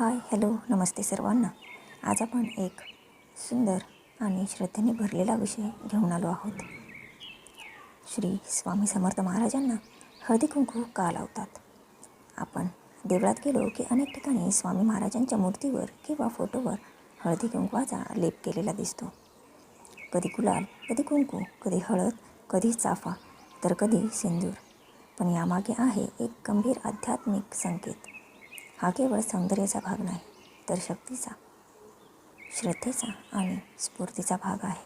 Hi hello नमस्ते सर्वांना. आज आपण एक सुंदर आणि श्रद्धेने भरलेला विषय घेऊन आलो आहोत. श्री स्वामी समर्थ महाराजांना हळदी कुंकू का लावतात? आपण देवळात गेलो की अनेक ठिकाणी स्वामी महाराजांच्या मूर्तीवर किंवा फोटोवर हळदी कुंकवाचा लेप केलेला दिसतो. कधी गुलाल कधी कुंकू कधी हळद कधी चाफा तर कधी सिंदूर. पण यामागे आहे एक गंभीर आध्यात्मिक संकेत. हा केवळ सौंदर्याचा भाग नाही तर शक्तीचा श्रद्धेचा आणि स्फूर्तीचा भाग आहे.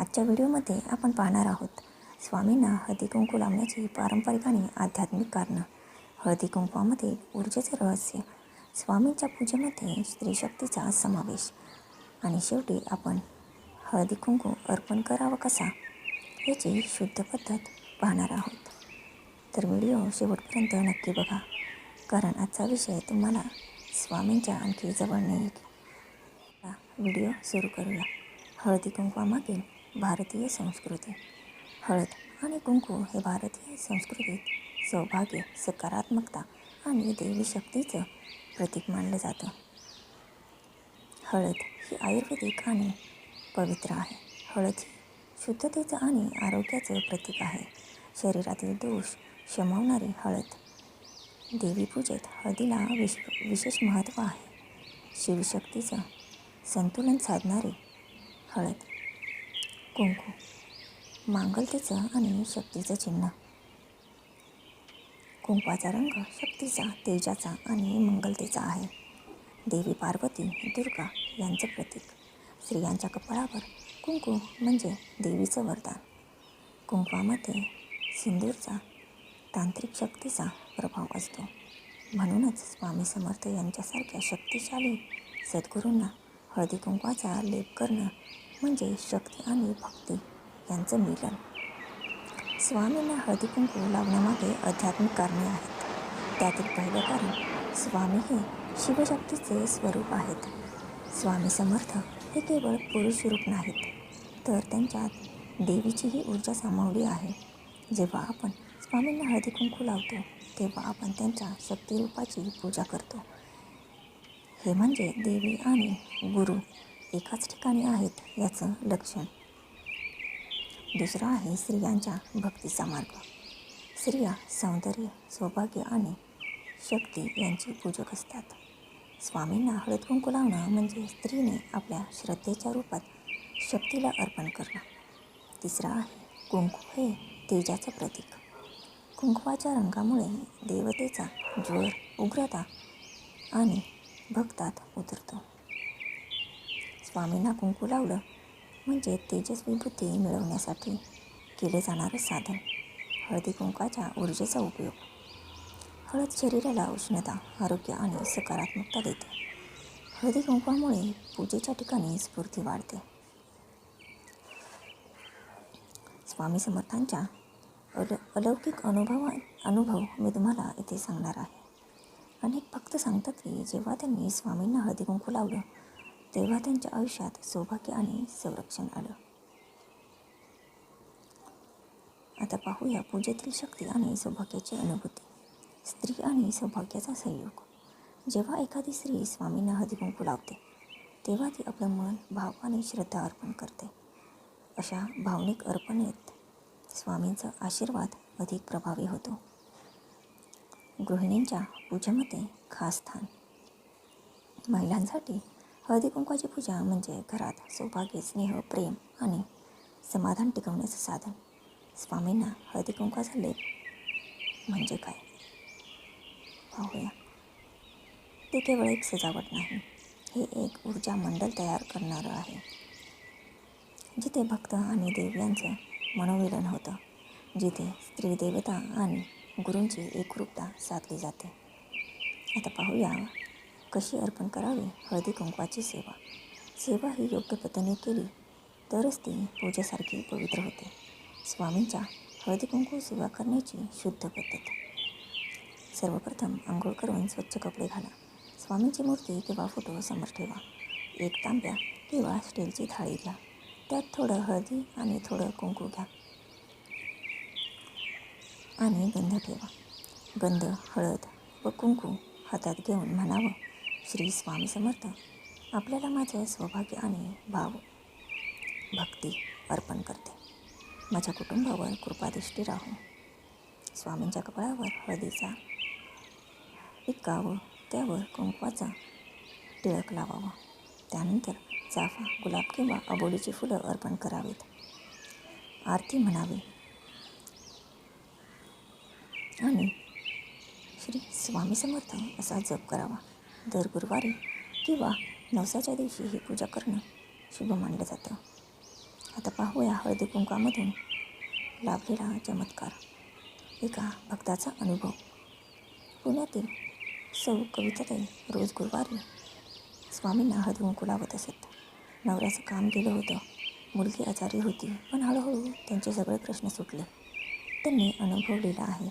आजच्या व्हिडिओमध्ये आपण पाहणार आहोत स्वामींना हळदी कुंकू लावण्याची पारंपरिक आणि आध्यात्मिक कारणं. हळदी कुंकवामध्ये ऊर्जेचे रहस्य स्वामींच्या पूजेमध्ये स्त्रीशक्तीचा समावेश. आणि शेवटी आपण हळदी कुंकू अर्पण करावं कसा याची शुद्ध पद्धत पाहणार आहोत. तर व्हिडिओ शेवटपर्यंत नक्की बघा. कारण आजचा विषय तुम्हाला स्वामींच्या आणखी जवळ नेईल व्हिडिओ सुरू करूया. हळदी कुंकवामागील भारतीय संस्कृती. हळद आणि कुंकू हे भारतीय संस्कृतीत सौभाग्य सकारात्मकता आणि देवी शक्तीचं प्रतीक मानलं जातं. हळद ही आयुर्वेदिक आणि पवित्र आहे. हळद ही शुद्धतेचं आणि आरोग्याचं प्रतीक आहे. शरीरातील दोष शमवणारी हळद देवीपूजेत हळदीला विश विशेष महत्त्व आहे. शिवशक्तीचं संतुलन साधणारी हळद कुंकू मांगलतेचं आणि शक्तीचं चिन्ह. कुंकवाचा रंग शक्तीचा तेजाचा आणि मंगलतेचा आहे. देवी पार्वती दुर्गा यांचं प्रतीक. स्त्रियांच्या कपाळावर कुंकू म्हणजे देवीचं वरदान. कुंकवामध्ये सिंदूरचा तांत्रिक शक्तीचा प्रभाव असतो. म्हणूनच स्वामी समर्थ यांच्यासारख्या शक्तिशाली सद्गुरूंना हळदी कुंकवाचा लेप करणं म्हणजे शक्ती आणि भक्ती यांचं मिलन. स्वामींना हळदी कुंकू लावण्यामागे आध्यात्मिक कारणे आहेत. त्यातील पहिलं कारण स्वामी हे शिवशक्तीचे स्वरूप आहेत. स्वामी समर्थ हे केवळ पुरुष रूप नाहीत तर त्यांच्यात देवीचीही ऊर्जा सामावली आहे. जेव्हा आपण स्वामींना हळदी कुंकू लावतो तेव्हा आपण त्यांच्या शक्तिरूपाची पूजा करतो. हे म्हणजे देवी आणि गुरु एकाच ठिकाणी आहेत याचं लक्षण. दुसरा आहे स्त्रियांच्या भक्तीचा मार्ग. स्त्रिया सौंदर्य सौभाग्य आणि शक्ती यांची पूजक असतात स्वामींना हळद कुंकू लावणं म्हणजे स्त्रीने आपल्या श्रद्धेच्या रूपात शक्तीला अर्पण करणं. तिसरा आहे कुंकू हे तेजाचं प्रतीक. कुंकवाच्या रंगामुळे देवतेचा ज्वर उग्रता आणि भक्तात उतरतो. स्वामींना कुंकू लावलं म्हणजे तेजस्वी बुद्धी मिळवण्यासाठी केले जाणारं साधन हळदी कुंकाच्या ऊर्जेचा उपयोग. हळद शरीराला उष्णता आरोग्य आणि सकारात्मकता देते. हळदी कुंकवामुळे पूजेच्या ठिकाणी स्फूर्ती वाढते. स्वामी समर्थांच्या अल अलौकिक अनुभव अनुभव मी तुम्हाला इथे सांगणार आहे. अनेक भक्त सांगतात की जेव्हा त्यांनी स्वामींना हळदीकुंकू लावलं तेव्हा त्यांच्या आयुष्यात सौभाग्य आणि संरक्षण आलं. आता पाहूया पूजेतील शक्ती आणि सौभाग्याची अनुभूती. स्त्री आणि सौभाग्याचा संयोग. जेव्हा एखादी स्त्री स्वामींना हळदीकुंकू लावते तेव्हा ती आपलं मन भाव आणि श्रद्धा अर्पण करते. अशा भावनिक अर्पणेत स्वामींचा आशीर्वाद अधिक प्रभावी होतो. गृहिणींच्या पूजेमध्ये खास स्थान. महिलांसाठी हळदी कुंकवाची पूजा म्हणजे घरात सौभाग्य स्नेह प्रेम आणि समाधान टिकवण्याचं साधन. स्वामींना हळदी कुंकवाचा लेप म्हणजे काय? पाहूया. ते केवळ एक सजावट नाही हे एक ऊर्जा मंडल तयार करणारं आहे. जिथे भक्त आणि देव यांचं मनोमिलन होतं जिथे स्त्री देवता आणि गुरूंची एकरूपता साधली जाते. आता पाहूया कशी अर्पण करावी हळदी कुंकवाची सेवा. सेवा ही योग्य पद्धतीने केली तरच ती पूजेसारखी पवित्र होते. स्वामींच्या हळदी कुंकू सेवा करण्याची शुद्ध पद्धत. सर्वप्रथम आंघोळ करून स्वच्छ कपडे घाला. स्वामींची मूर्ती किंवा फोटो समोर ठेवा. एक तांब्या किंवा स्टीलची थाळी घ्या. त्यात थोडं हळदी आणि थोडं कुंकू घ्या. आणि गंध ठेवा. गंध हळद व कुंकू हातात घेऊन म्हणावं श्री स्वामी समर्थ आपल्याला माझं सौभाग्य आणि भाव भक्ती अर्पण करते. माझ्या कुटुंबावर कृपादृष्टी राहू. स्वामींच्या कपाळावर हळदीचा टिक्का त्यावर कुंकवाचा टिळक लावावा. त्यानंतर चाफा गुलाब किंवा अबोलीची फुलं अर्पण करावीत. आरती म्हणावी. आणि श्री स्वामी समर्थ असा जप करावा. दर गुरुवारी किंवा नवसाच्या दिवशी ही पूजा करणं शुभ मानलं जातं. आता पाहूया हळदी कुंकामधून लाभलेला चमत्कार. एका भक्ताचा अनुभव. पुण्यातील सौ कविताताई रोज गुरुवारी स्वामींना हळदी कुंकू लावत असत. नवऱ्याचं काम केलं होतं. मुलगी आजारी होती पण हळूहळू त्यांचे सगळे प्रश्न सुटले. त्यांनी अनुभवलेला आहे.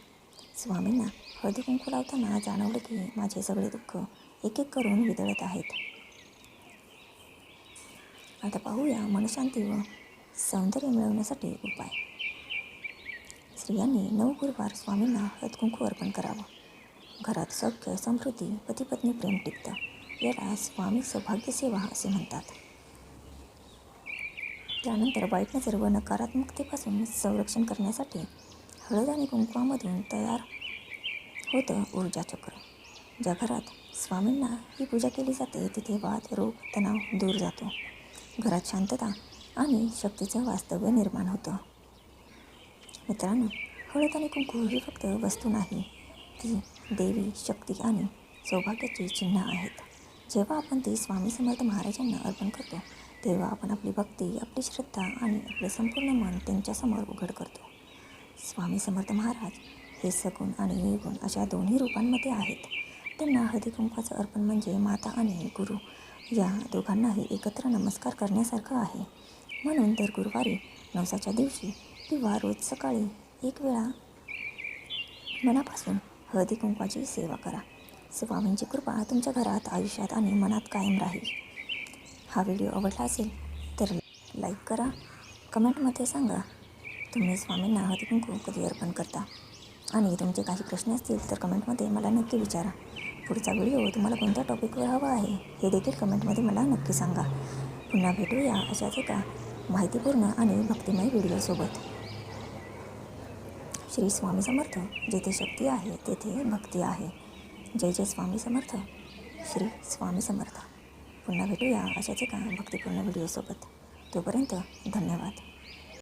स्वामींना हळदी कुंकू लावताना जाणवलं की माझे सगळे दुःख एक एक करून विदळत आहेत. आता पाहूया मनशांती व सौंदर्य मिळवण्यासाठी उपाय. स्त्रियांनी नऊ गुरुवार स्वामींना हळद कुंकू अर्पण करावं. घरात सौख्य समृद्धी पती पत्नी प्रेम टिकतं याला स्वामी सौभाग्य सेवा असे म्हणतात. त्यानंतर वाईट नजर व नकारात्मकतेपासून संरक्षण करण्यासाठी हळद आणि कुंकवामधून तयार होतं ऊर्जाचक्र ज्या घरात स्वामींना ही पूजा केली जाते तिथे वाद रोग तणाव दूर जातो. घरात शांतता आणि शक्तीचं वास्तव्य निर्माण होतं. मित्रांनो हळद आणि कुंकू ही फक्त वस्तू नाही ती देवी शक्ती आणि सौभाग्याची चिन्ह आहेत. जेव्हा आपण ती स्वामी समर्थ महाराजांना अर्पण करतो तेव्हा आपण आपली भक्ती आपली श्रद्धा आणि आपले संपूर्ण मन त्यांच्यासमोर उघड करतो. स्वामी समर्थ महाराज हे सगुण आणि निर्गुण अशा दोन्ही रूपांमध्ये आहेत. त्यांना हळदी कुंकवाचं अर्पण म्हणजे माता आणि गुरु या दोघांनाही एकत्र नमस्कार करण्यासारखं आहे. म्हणून दर गुरुवारी नवसाच्या दिवशी किंवा रोज सकाळी एक वेळा मनापासून हळदी कुंकवाची सेवा करा. स्वामींची कृपा तुमच्या घरात आयुष्यात आणि मनात कायम राहील. हा व्हिडिओ आवडला असेल तर लाईक करा. कमेंटमध्ये सांगा तुम्ही स्वामींना हळदी कुंकू कधी अर्पण करता? आणि तुमचे काही प्रश्न असतील तर कमेंटमध्ये मला नक्की विचारा. पुढचा व्हिडिओ तुम्हाला कोणत्या टॉपिकवर हवा आहे हे देखील कमेंटमध्ये मला नक्की सांगा. पुन्हा भेटूया अशाच एका माहितीपूर्ण आणि भक्तिमय व्हिडिओसोबत. श्री स्वामी समर्थ जेथे शक्ती आहे तेथे भक्ती आहे. जय जय स्वामी समर्थ. श्री स्वामी समर्थ. पुन्हा भेटूया अशाच एका भक्तिपूर्ण व्हिडिओसोबत. तोपर्यंत धन्यवाद.